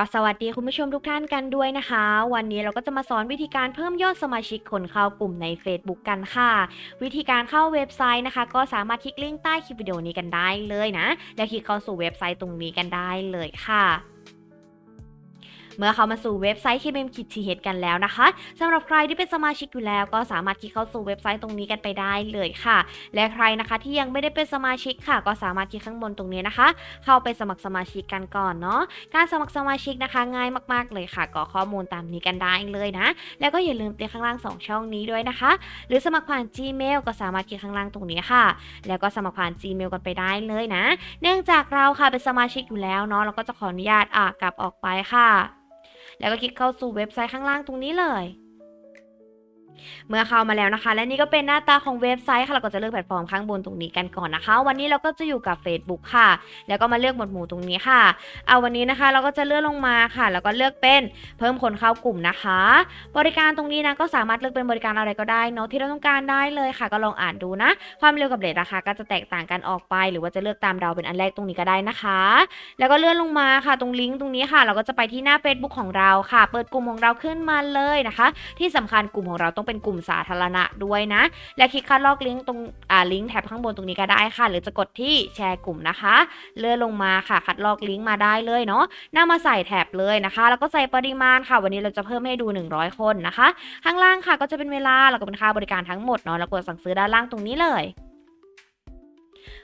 ก็สวัสดีคุณผู้ชมทุกท่านกันด้วยนะคะ วันนี้เราก็จะมาสอนวิธีการเพิ่มยอดสมาชิกคนเข้ากลุ่มใน Facebook กันค่ะ วิธีการเข้าเว็บไซต์นะคะ ก็สามารถคลิกลิงก์ใต้คลิปวิดีโอนี้กันได้เลยนะ แล้วคลิกเข้าสู่เว็บไซต์ตรงนี้กันได้เลยค่ะ เมื่อเข้ามาสู่เว็บไซต์ KBM คิดทีเฮดกันแล้วนะคะสำหรับใครที่เป็นสมาชิกอยู่แล้ว ก็สามารถคลิกเข้าสู่เว็บไซต์ตรงนี้กันไปได้เลยค่ะ และใครนะคะที่ยังไม่ได้เป็นสมาชิกค่ะ ก็สามารถคลิกข้างบนตรงนี้นะคะ เข้าไปสมัครสมาชิกกันก่อนเนาะการสมัครสมาชิกนะคะ ง่ายมาก ๆ เลยค่ะก็ข้อมูลตามนี้กันได้เลยนะ แล้วก็อย่าลืมเตียข้างล่าง 2 ช่องนี้ด้วยนะคะ หรือสมัครผ่าน Gmail ก็สามารถคลิกข้างล่างตรงนี้ค่ะ แล้วก็สมัครผ่าน Gmail กันไปได้เลยนะ เนื่องจากเราค่ะเป็นสมาชิกอยู่แล้วเนาะเราก็จะขออนุญาตอะกลับออกไปค่ะ แล้วก็คลิกเข้าสู่เว็บไซต์ข้างล่างตรงนี้เลย เมื่อเข้ามาแล้วนะคะ และนี่ก็เป็นหน้าตาของเว็บไซต์ค่ะเราก็จะเลือกแพลตฟอร์มข้างบนตรงนี้กันก่อนนะคะ วันนี้เราก็จะอยู่กับ Facebook ค่ะ แล้วก็มาเลือกหมวดหมู่ตรงนี้ค่ะ เอาวันนี้นะคะ เราก็จะเลื่อนลงมาค่ะ แล้วก็เลือกเป็นเพิ่มคนเข้ากลุ่มนะคะ บริการตรงนี้นะก็สามารถเลือกเป็นบริการอะไรก็ได้เนาะที่เราต้องการได้เลยค่ะ ก็ลองอ่านดูนะ ความเร็วกับเรทราคาก็จะแตกต่างกันออกไป หรือว่าจะเลือกตามเราเป็นอันแรกตรงนี้ก็ได้นะคะ แล้วก็เลื่อนลงมาค่ะ ตรงลิงก์ตรงนี้ค่ะ เราก็จะไปที่หน้า Facebook ของเราค่ะ เปิดกลุ่มของเราขึ้นมาเลยนะคะ ที่สำคัญกลุ่มของเราต้องเป็นกลุ่มสาธารณะด้วยนะ และคลิกคัดลอกลิงก์ตรงอ่าลิงก์แถบข้างบนตรงนี้ก็ได้ค่ะ หรือจะกดที่แชร์กลุ่มนะคะ เลื่อนลงมาค่ะ คัดลอกลิงก์มาได้เลยเนาะนำมาใส่แถบเลยนะคะ แล้วก็ใส่ปริมาณค่ะ วันนี้เราจะเพิ่มให้ดู 100 คนนะคะ ข้างล่างค่ะก็จะเป็นเวลาแล้วก็เป็นค่าบริการทั้งหมดเนาะแล้วกดสั่งซื้อด้านล่างตรงนี้เลย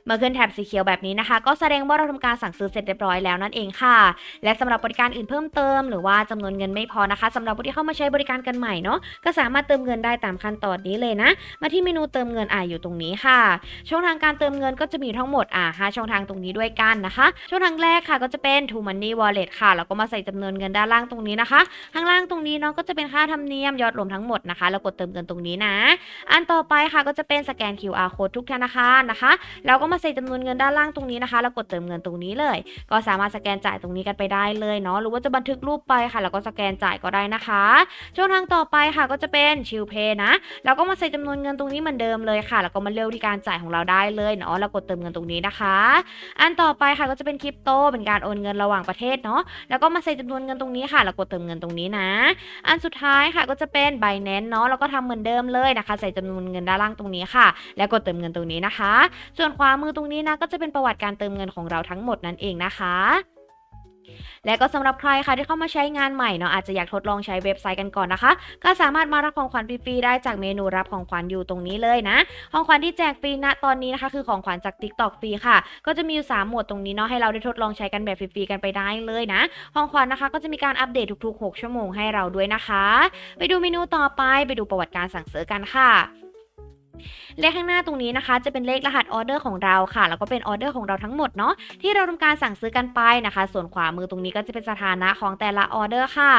เมื่อขึ้นแถบสีเขียวแบบนี้นะคะ ก็แสดงว่าเราทำการสั่งซื้อเสร็จเรียบร้อยแล้วนั่นเองค่ะ และสำหรับบริการอื่นเพิ่มเติม หรือว่าจำนวนเงินไม่พอนะคะสำหรับผู้ที่เข้ามาใช้บริการกันใหม่เนาะก็สามารถเติมเงินได้ตามขั้นตอนนี้เลยนะ มาที่เมนูเติมเงินอ่าอยู่ตรงนี้ค่ะ ช่องทางการเติมเงินก็จะมีทั้งหมดอ่าห้าช่องทางตรงนี้ด้วยกันนะคะ ช่องทางแรกค่ะก็จะเป็น t o Money Wallet ค่ะแล้วก็มาใส่จำนวนเงินด้านล่างตรงนี้นะคะ ข้างล่างตรงนี้เนาะก็จะเป็นค่าธรรมเนียมยอดรวมทั้งหมดนะคะแล้วกดเติมเงินตรงนี้นะ อันต่อไปค่ะก็จะเป็นสแกน QR code ทุกธนาคารนะคะแล้วก็มาใส่จำนวนเงินด้านล่างตรงนี้นะคะ แล้วกดเติมเงินตรงนี้เลย ก็สามารถสแกนจ่ายตรงนี้กันไปได้เลยเนาะหรือว่าจะบันทึกรูปไปค่ะ แล้วก็สแกนจ่ายก็ได้นะคะ ช่องทางต่อไปค่ะก็จะเป็นชิลเพย์นะแล้วก็มาใส่จำนวนเงินตรงนี้เหมือนเดิมเลยค่ะ แล้วก็มาเลือกที่การจ่ายของเราได้เลยเนาะแล้วกดเติมเงินตรงนี้นะคะ อันต่อไปค่ะก็จะเป็นคริปโตเป็นการโอนเงินระหว่างประเทศเนาะแล้วก็มาใส่จำนวนเงินตรงนี้ค่ะ แล้วกดเติมเงินตรงนี้นะ อันสุดท้ายค่ะก็จะเป็น Binance เนาะแล้วก็ทำเหมือนเดิมเลยนะคะ ใส่จำนวนเงินด้านล่างตรงนี้ค่ะ แล้วกดเติมเงินตรงนี้นะคะ ส่วนขวามือตรงนี้นะก็จะเป็นประวัติการเติมเงินของเราทั้งหมดนั่นเองนะคะ และก็สำหรับใครค่ะที่เข้ามาใช้งานใหม่เนาะอาจจะอยากทดลองใช้เว็บไซต์กันก่อนนะคะ ก็สามารถมารับของขวัญฟรีๆได้จากเมนูรับของขวัญอยู่ตรงนี้เลยนะ ของขวัญที่แจกฟรีณตอนนี้นะคะ คือของขวัญจาก TikTok ฟรีค่ะ ก็จะมีอยู่3หมวดตรงนี้เนาะให้เราได้ทดลองใช้กันแบบฟรีๆกันไปได้เลยนะ ของขวัญนะคะ ก็จะมีการอัปเดตทุกๆ 6 ชั่วโมงให้เราด้วยนะคะ ไปดูเมนูต่อไปไปดูประวัติการสั่งซื้อกันค่ะ เลขข้างหน้าตรงนี้นะคะ จะเป็นเลขรหัสออเดอร์ของเราค่ะ แล้วก็เป็นออเดอร์ของเราทั้งหมดเนาะที่เราทำการสั่งซื้อกันไปนะคะ ส่วนขวามือตรงนี้ก็จะเป็นสถานะของแต่ละออเดอร์ค่ะ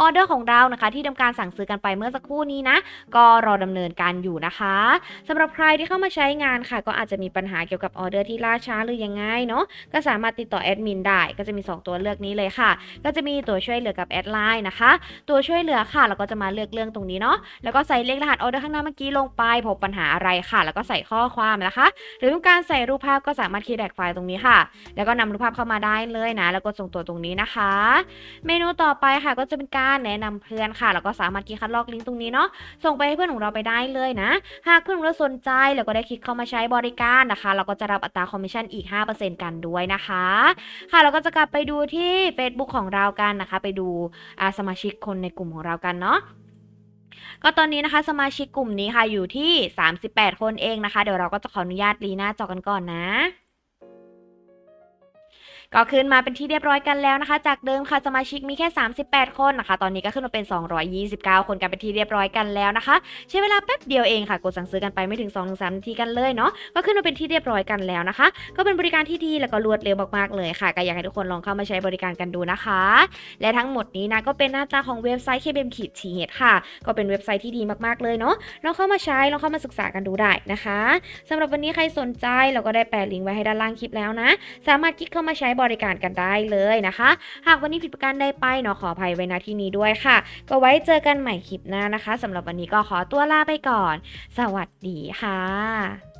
ออเดอร์ของเรานะคะ ที่ทำการสั่งซื้อกันไปเมื่อสักครู่นี้นะ ก็รอดำเนินการอยู่นะคะสำหรับใครที่เข้ามาใช้งานค่ะ ก็อาจจะมีปัญหาเกี่ยวกับออเดอร์ที่ล่าช้าหรือยังไงเนาะก็สามารถติดต่อแอดมินได้ก็จะมี 2 ตัวเลือกนี้เลยค่ะ ก็จะมีตัวช่วยเหลือกับแอดไลน์นะคะ ตัวช่วยเหลือค่ะแล้วก็จะมาเลือกเรื่องตรงนี้เนาะแล้วก็ใส่เลขรหัสออเดอร์ข้างหน้าเมื่อกี้ลงไปพบปัญหาอะไรค่ะ แล้วก็ใส่ข้อความนะคะ หรือต้องการใส่รูปภาพก็สามารถคีย์แดกไฟล์ตรงนี้ค่ะ แล้วก็นำรูปภาพเข้ามาได้เลยนะ แล้วก็ส่งตัวตรงนี้นะคะ เมนูต่อไปค่ะก็จะเป็นการแนะนำเพื่อนค่ะ แล้วก็สามารถคลิกคัดลอกลิงก์ตรงนี้เนาะ ส่งไปให้เพื่อนของเราไปได้เลยนะ หากเพื่อนของเราสนใจแล้วก็ได้คลิกเข้ามาใช้บริการนะคะ เราก็จะรับอัตราคอมมิชชั่นอีก 5%กันด้วยนะคะ ค่ะเราก็จะกลับไปดูที่ Facebook ของเรากันนะคะ ไปดูสมาชิกคนในกลุ่มของเรากันเนาะ ก็ตอนนี้นะคะสมาชิกกลุ่มนี้ค่ะอยู่ที่ 38 คนเองนะคะ เดี๋ยวเราก็จะขออนุญาตรีหน้าจอกันก่อนนะ ก็ขึ้นมาเป็นที่เรียบร้อยกันแล้วนะคะ จากเดิมค่ะสมาชิกมีแค่ 38 คนนะคะ ตอนนี้ก็ขึ้นมาเป็น 229 คนกันเป็นที่เรียบร้อยกันแล้วนะคะ ใช้เวลาแป๊บเดียวเองค่ะ กดสั่งซื้อกันไปไม่ถึง2-3นาทีกันเลยเนาะก็ขึ้นมาเป็นที่เรียบร้อยกันแล้วนะคะ ก็เป็นบริการที่ดีแล้วก็รวดเร็วมากๆเลยค่ะก็อยากให้ทุกคนลองเข้ามาใช้บริการกันดูนะคะ และทั้งหมดนี้นะก็เป็นหน้าตาของเว็บไซต์ KBM ขีดทีเค่ะ ก็เป็นเว็บไซต์ที่ดีมากๆเลยเนาะลองเข้ามาใช้ลองเข้ามาศึกษากันดูได้นะคะสำหรับวันนี้ใครสนใจเราก็ได้แปะลิงก์ไว้ให้ด้านล่างคลิปแล้วนะ สามารถคลิกเข้ามาใช้บริการกันได้เลยนะคะ หากวันนี้ผิดประการใดไปเนาะขออภัยไว้ณที่นี้ด้วยค่ะ ก็ไว้เจอกันใหม่คลิปหน้านะคะสำหรับวันนี้ก็ขอตัวลาไปก่อน สวัสดีค่ะ